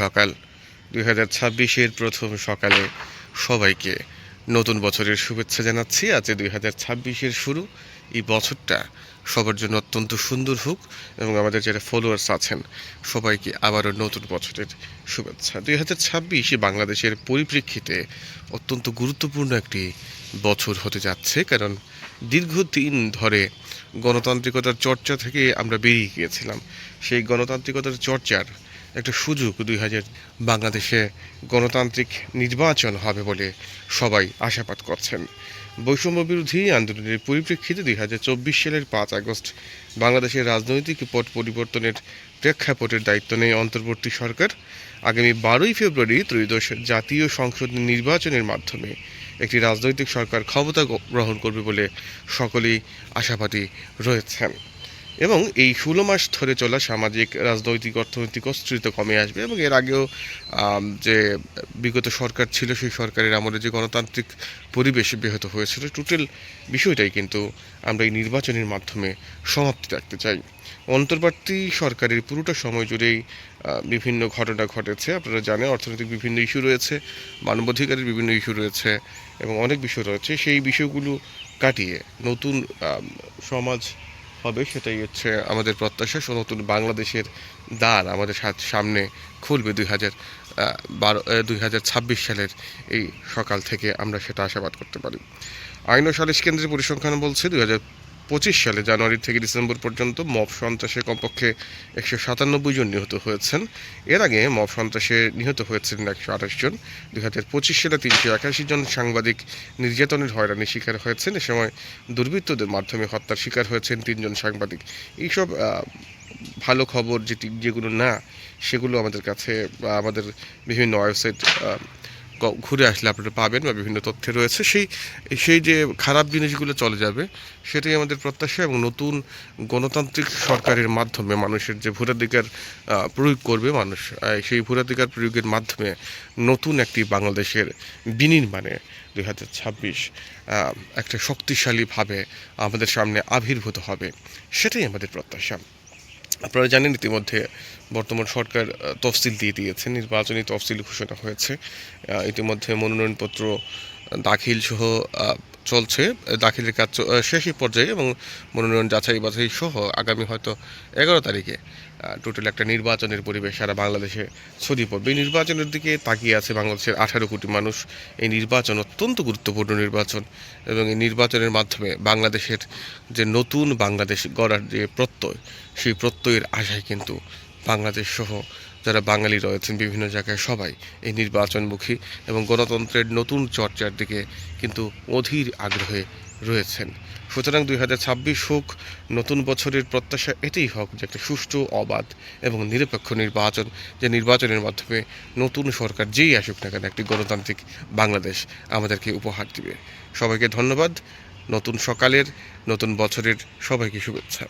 সকাল। দুই হাজার ছাব্বিশের প্রথম সকালে সবাইকে নতুন বছরের শুভেচ্ছা জানাচ্ছি। আজ দুই হাজার ছাব্বিশের শুরু, এই বছরটা সবার জন্য অত্যন্ত সুন্দর হোক এবং আমাদের যারা ফলোয়ার্স আছেন, সবাইকে আবারও নতুন বছরের শুভেচ্ছা। দুই হাজার ছাব্বিশ বাংলাদেশের পরিপ্রেক্ষিতে অত্যন্ত গুরুত্বপূর্ণ একটি বছর হতে যাচ্ছে, কারণ দীর্ঘদিন ধরে গণতান্ত্রিকতার চর্চা থেকে আমরা বেরিয়ে গিয়েছিলাম। সেই গণতান্ত্রিকতার চর্চার একটা সুযোগ দুই হাজার বাংলাদেশে গণতান্ত্রিক নির্বাচন হবে বলে সবাই আশাবাদ করছেন। বৈষম্য বিরোধী আন্দোলনের পরিপ্রেক্ষিতে দুই হাজার চব্বিশ সালের পাঁচ আগস্ট বাংলাদেশের রাজনৈতিক পট পরিবর্তনের প্রেক্ষাপটের দায়িত্ব নেয় অন্তর্বর্তী সরকার। আগামী বারোই ফেব্রুয়ারি ত্রয়োদশ জাতীয় সংসদ নির্বাচনের মাধ্যমে একটি রাজনৈতিক সরকার ক্ষমতা গ্রহণ করবে বলে সকলেই আশাবাদী রয়েছেন। এবং এই ষোলো মাস ধরে চলা সামাজিক, রাজনৈতিক, অর্থনৈতিক অস্থিরতা কমে আসবে এবং এর আগেও যে বিগত সরকার ছিল সেই সরকারের আমলে যে গণতান্ত্রিক পরিবেশ ব্যাহত হয়েছিল টোটাল বিষয়টাই কিন্তু আমরা এই নির্বাচনের মাধ্যমে সমাপ্তি রাখতে চাই। অন্তর্বর্তী সরকারের পুরোটা সময় জুড়েই বিভিন্ন ঘটনা ঘটেছে। আপনারা জানেন অর্থনৈতিক বিভিন্ন ইস্যু রয়েছে, মানবাধিকারের বিভিন্ন ইস্যু রয়েছে এবং অনেক বিষয় রয়েছে। সেই বিষয়গুলো কাটিয়ে নতুন সমাজ হবে সেটাই হচ্ছে আমাদের প্রত্যাশা। নতুন বাংলাদেশের দ্বার আমাদের সামনে খুলবে দুই হাজার বারো দুই হাজার ছাব্বিশ সালের এই সকাল থেকে আমরা সেটা আশাবাদ করতে পারি। আইন ও সালিশ কেন্দ্রের পরিসংখ্যান বলছে দুই হাজার পঁচিশ সালে জানুয়ারি থেকে ডিসেম্বর পর্যন্ত মব সন্ত্রাসে কমপক্ষে একশো সাতানব্বই জন নিহত হয়েছেন। এর আগে মব সন্ত্রাসে নিহত হয়েছিলেন একশো আঠাশ জন। দুই হাজার পঁচিশ সালে তিনশো একাশি জন সাংবাদিক নির্যাতনের হয়রানির শিকার হয়েছেন। এ সময় দুর্বৃত্তদের মাধ্যমে হত্যার শিকার হয়েছেন তিনজন সাংবাদিক। এইসব ভালো খবর যেটি, যেগুলো না, সেগুলো আমাদের কাছে আমাদের বিভিন্ন ওয়েবসাইট ঘুরে আসলে আপনারা পাবেন বা বিভিন্ন তথ্য রয়েছে। সেই সেই যে খারাপ জিনিসগুলো চলে যাবে, সেটাই আমাদের প্রত্যাশা এবং নতুন গণতান্ত্রিক সরকারের মাধ্যমে মানুষের যে ভোটাধিকার প্রয়োগ করবে মানুষ সেই ভোটাধিকার প্রয়োগের মাধ্যমে নতুন একটি বাংলাদেশের বিনির্মাণে দুই হাজার ছাব্বিশ একটা শক্তিশালীভাবে আমাদের সামনে আবির্ভূত হবে, সেটাই আমাদের প্রত্যাশা। আপনারা জানেন ইতিমধ্যে বর্তমান সরকার তফসিল দিয়ে দিয়েছে, নির্বাচনী তফসিল ঘোষণা হয়েছে। ইতিমধ্যে মনোনয়নপত্র দাখিল সহ চলছে, দাখিলের কাজ শেষই পর্যায়ে এবং মনোনয়ন যাচাই বাছাই সহ আগামী হয়তো এগারো তারিখে টোটাল একটা নির্বাচনের পরিবেশ সারা বাংলাদেশে ছড়িয়ে পড়বে। এই নির্বাচনের দিকে তাকিয়ে আছে বাংলাদেশের আঠারো কোটি মানুষ। এই নির্বাচন অত্যন্ত গুরুত্বপূর্ণ নির্বাচন এবং এই নির্বাচনের মাধ্যমে বাংলাদেশের যে নতুন বাংলাদেশ গড়ার যে প্রত্যয়, সেই প্রত্যয়ের আশায় কিন্তু বাংলাদেশ সহ যারা বাঙালি রয়েছেন বিভিন্ন জায়গায় সবাই এই নির্বাচনমুখী এবং গণতন্ত্রের নতুন চর্চার দিকে কিন্তু অধীর আগ্রহে রয়েছেন। সুতরাং দুই হাজার ছাব্বিশ হোক, নতুন বছরের প্রত্যাশা এটাই হোক যে একটা সুষ্ঠু, অবাধ এবং নিরপেক্ষ নির্বাচন, যে নির্বাচনের মাধ্যমে নতুন সরকার যেই আসুক না কেন একটি গণতান্ত্রিক বাংলাদেশ আমাদেরকে উপহার দিবে। সবাইকে ধন্যবাদ। নতুন সকালের, নতুন বছরের সবাইকে শুভেচ্ছা।